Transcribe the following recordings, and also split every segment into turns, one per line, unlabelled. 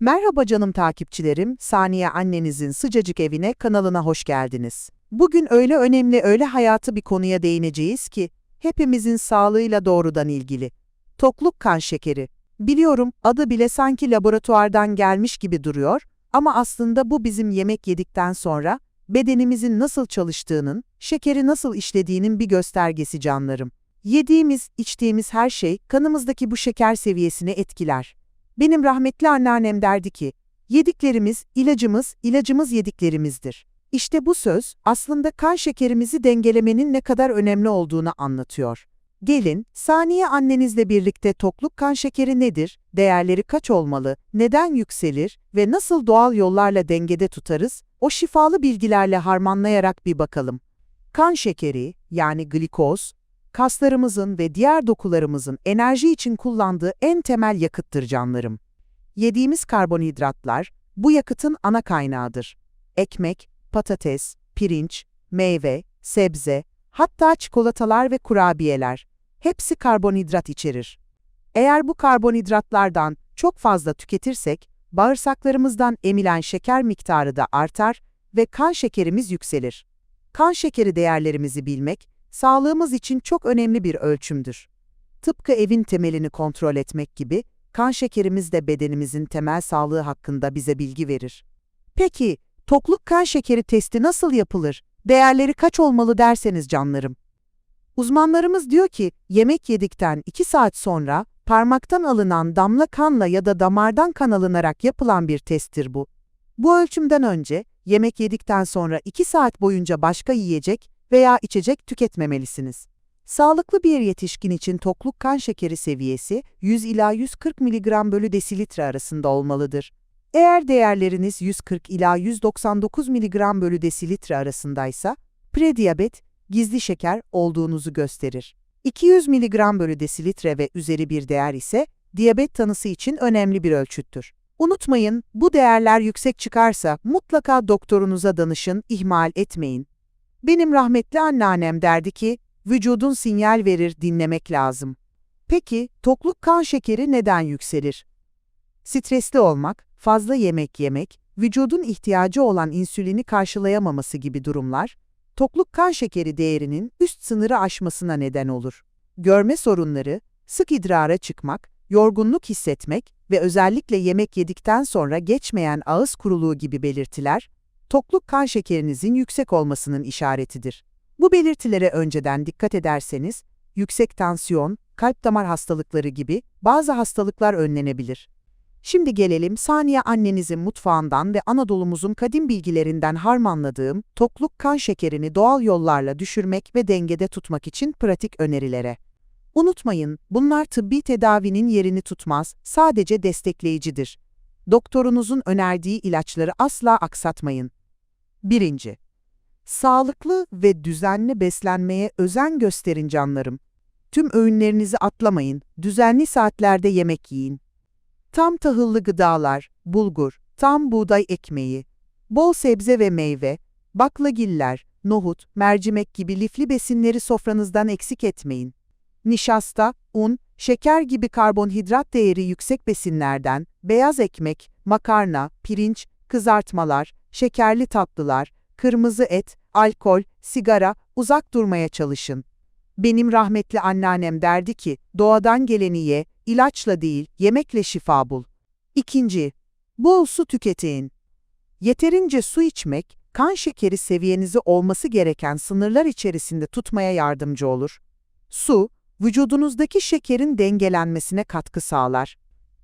Merhaba canım takipçilerim, Saniye annenizin sıcacık evine kanalına hoş geldiniz. Bugün öyle önemli, öyle hayatı bir konuya değineceğiz ki, hepimizin sağlığıyla doğrudan ilgili. Tokluk kan şekeri. Biliyorum, adı bile sanki laboratuvardan gelmiş gibi duruyor ama aslında bu bizim yemek yedikten sonra bedenimizin nasıl çalıştığının, şekeri nasıl işlediğinin bir göstergesi canlarım. Yediğimiz, içtiğimiz her şey kanımızdaki bu şeker seviyesini etkiler. Benim rahmetli anneannem derdi ki, yediklerimiz, ilacımız, ilacımız yediklerimizdir. İşte bu söz aslında kan şekerimizi dengelemenin ne kadar önemli olduğunu anlatıyor. Gelin, saniye annenizle birlikte tokluk kan şekeri nedir, değerleri kaç olmalı, neden yükselir ve nasıl doğal yollarla dengede tutarız, o şifalı bilgilerle harmanlayarak bir bakalım. Kan şekeri, yani glikoz, kaslarımızın ve diğer dokularımızın enerji için kullandığı en temel yakıttır canlarım. Yediğimiz karbonhidratlar bu yakıtın ana kaynağıdır. Ekmek, patates, pirinç, meyve, sebze, hatta çikolatalar ve kurabiyeler hepsi karbonhidrat içerir. Eğer bu karbonhidratlardan çok fazla tüketirsek, bağırsaklarımızdan emilen şeker miktarı da artar ve kan şekerimiz yükselir. Kan şekeri değerlerimizi bilmek, sağlığımız için çok önemli bir ölçümdür. Tıpkı evin temelini kontrol etmek gibi, kan şekerimiz de bedenimizin temel sağlığı hakkında bize bilgi verir. Peki, tokluk kan şekeri testi nasıl yapılır? Değerleri kaç olmalı derseniz canlarım. Uzmanlarımız diyor ki, yemek yedikten 2 saat sonra parmaktan alınan damla kanla ya da damardan kan alınarak yapılan bir testtir bu. Bu ölçümden önce, yemek yedikten sonra 2 saat boyunca başka yiyecek veya içecek tüketmemelisiniz. Sağlıklı bir yetişkin için tokluk kan şekeri seviyesi 100 ila 140 mg bölü desilitre arasında olmalıdır. Eğer değerleriniz 140 ila 199 mg bölü desilitre arasındaysa, prediyabet, gizli şeker olduğunuzu gösterir. 200 mg bölü desilitre ve üzeri bir değer ise diyabet tanısı için önemli bir ölçüttür. Unutmayın, bu değerler yüksek çıkarsa mutlaka doktorunuza danışın, ihmal etmeyin. Benim rahmetli anneannem derdi ki, vücudun sinyal verir dinlemek lazım. Peki, tokluk kan şekeri neden yükselir? Stresli olmak, fazla yemek yemek, vücudun ihtiyacı olan insülini karşılayamaması gibi durumlar, tokluk kan şekeri değerinin üst sınırı aşmasına neden olur. Görme sorunları, sık idrara çıkmak, yorgunluk hissetmek ve özellikle yemek yedikten sonra geçmeyen ağız kuruluğu gibi belirtiler, tokluk kan şekerinizin yüksek olmasının işaretidir. Bu belirtilere önceden dikkat ederseniz, yüksek tansiyon, kalp damar hastalıkları gibi bazı hastalıklar önlenebilir. Şimdi gelelim Saniye annenizin mutfağından ve Anadolu'muzun kadim bilgilerinden harmanladığım tokluk kan şekerini doğal yollarla düşürmek ve dengede tutmak için pratik önerilere. Unutmayın, bunlar tıbbi tedavinin yerini tutmaz, sadece destekleyicidir. Doktorunuzun önerdiği ilaçları asla aksatmayın. 1. Sağlıklı ve düzenli beslenmeye özen gösterin canlarım. Tüm öğünlerinizi atlamayın, düzenli saatlerde yemek yiyin. Tam tahıllı gıdalar, bulgur, tam buğday ekmeği, bol sebze ve meyve, baklagiller, nohut, mercimek gibi lifli besinleri sofranızdan eksik etmeyin. Nişasta, un, şeker gibi karbonhidrat değeri yüksek besinlerden, beyaz ekmek, makarna, pirinç, kızartmalar, şekerli tatlılar, kırmızı et, alkol, sigara uzak durmaya çalışın. Benim rahmetli anneannem derdi ki, doğadan geleni ye, ilaçla değil, yemekle şifa bul. İkinci, bol su tüketin. Yeterince su içmek, kan şekeri seviyenizi olması gereken sınırlar içerisinde tutmaya yardımcı olur. Su, vücudunuzdaki şekerin dengelenmesine katkı sağlar.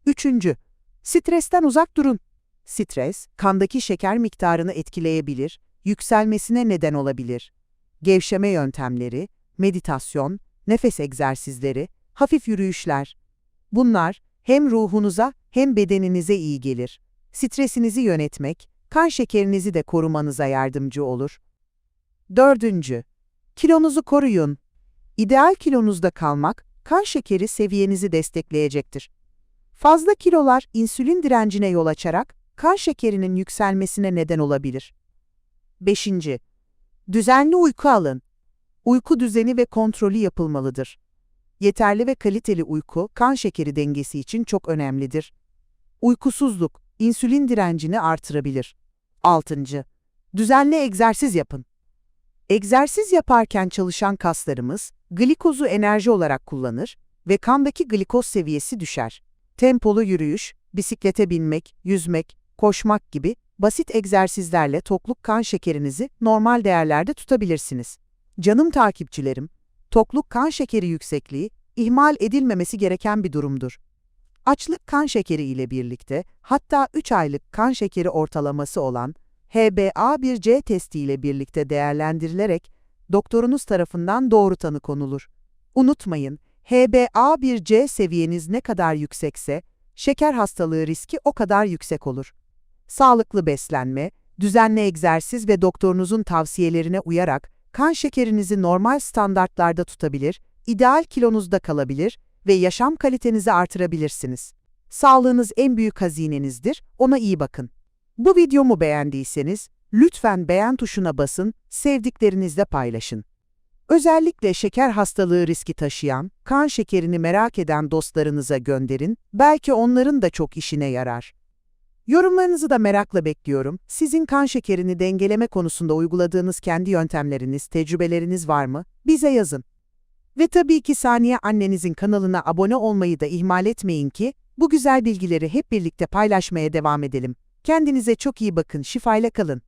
Üçüncü, stresten uzak durun. Stres, kandaki şeker miktarını etkileyebilir, yükselmesine neden olabilir. Gevşeme yöntemleri, meditasyon, nefes egzersizleri, hafif yürüyüşler. Bunlar hem ruhunuza hem bedeninize iyi gelir. Stresinizi yönetmek, kan şekerinizi de korumanıza yardımcı olur. Dördüncü, kilonuzu koruyun. İdeal kilonuzda kalmak, kan şekeri seviyenizi destekleyecektir. Fazla kilolar insülin direncine yol açarak kan şekerinin yükselmesine neden olabilir. 5. Düzenli uyku alın. Uyku düzeni ve kontrolü yapılmalıdır. Yeterli ve kaliteli uyku kan şekeri dengesi için çok önemlidir. Uykusuzluk, insülin direncini artırabilir. 6. Düzenli egzersiz yapın. Egzersiz yaparken çalışan kaslarımız glikozu enerji olarak kullanır ve kandaki glikoz seviyesi düşer. Tempolu yürüyüş, bisiklete binmek, yüzmek, koşmak gibi basit egzersizlerle tokluk kan şekerinizi normal değerlerde tutabilirsiniz. Canım takipçilerim, tokluk kan şekeri yüksekliği ihmal edilmemesi gereken bir durumdur. Açlık kan şekeri ile birlikte hatta 3 aylık kan şekeri ortalaması olan HbA1c testi ile birlikte değerlendirilerek doktorunuz tarafından doğru tanı konulur. Unutmayın, HbA1c seviyeniz ne kadar yüksekse şeker hastalığı riski o kadar yüksek olur. Sağlıklı beslenme, düzenli egzersiz ve doktorunuzun tavsiyelerine uyarak kan şekerinizi normal standartlarda tutabilir, ideal kilonuzda kalabilir ve yaşam kalitenizi artırabilirsiniz. Sağlığınız en büyük hazinenizdir, ona iyi bakın. Bu videomu beğendiyseniz lütfen beğen tuşuna basın, sevdiklerinizle paylaşın. Özellikle şeker hastalığı riski taşıyan, kan şekerini merak eden dostlarınıza gönderin, belki onların da çok işine yarar. Yorumlarınızı da merakla bekliyorum. Sizin kan şekerini dengeleme konusunda uyguladığınız kendi yöntemleriniz, tecrübeleriniz var mı? Bize yazın. Ve tabii ki Saniye annenizin kanalına abone olmayı da ihmal etmeyin ki bu güzel bilgileri hep birlikte paylaşmaya devam edelim. Kendinize çok iyi bakın, şifayla kalın.